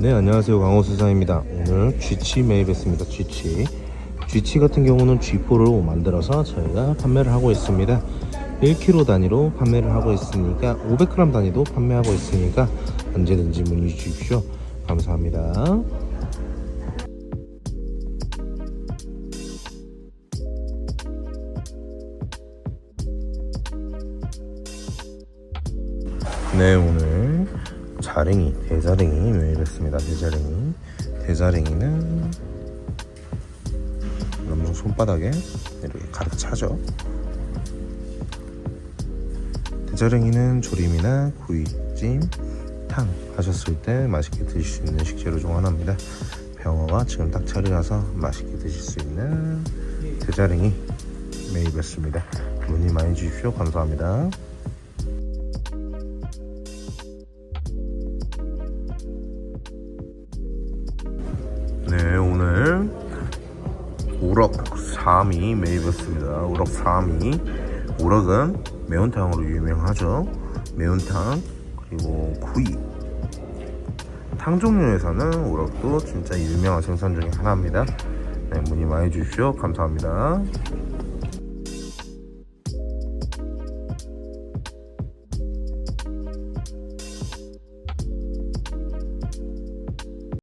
네 안녕하세요. 강호수사입니다. 오늘 쥐치 매입했습니다. 쥐치 쥐치 같은 경우는 G4로 만들어서 저희가 판매를 하고 있습니다. 1kg 단위로 판매를 하고 있으니까 500g 단위도 판매하고 있으니까 언제든지 문의 주십시오. 감사합니다. 네 오늘 자랭이 대자랭이 매입했습니다. 대자랭이. 대자랭이는 남성 손바닥에 이렇게 가득 차죠. 대자랭이는 조림이나 구이 찜 탕 하셨을 때 맛있게 드실 수 있는 식재료 중 하나입니다. 병어가 지금 딱 차려서 맛있게 드실 수 있는 대자랭이 매입했습니다. 문의 많이 주십시오. 감사합니다 네 오늘 우럭 3위 매입했습니다. 우럭 3위 우럭은 매운탕으로 유명하죠. 매운탕 그리고 구이. 탕 종류에서는 우럭도 진짜 유명한 생선 중에 하나입니다. 네 문의 많이 주십시오. 감사합니다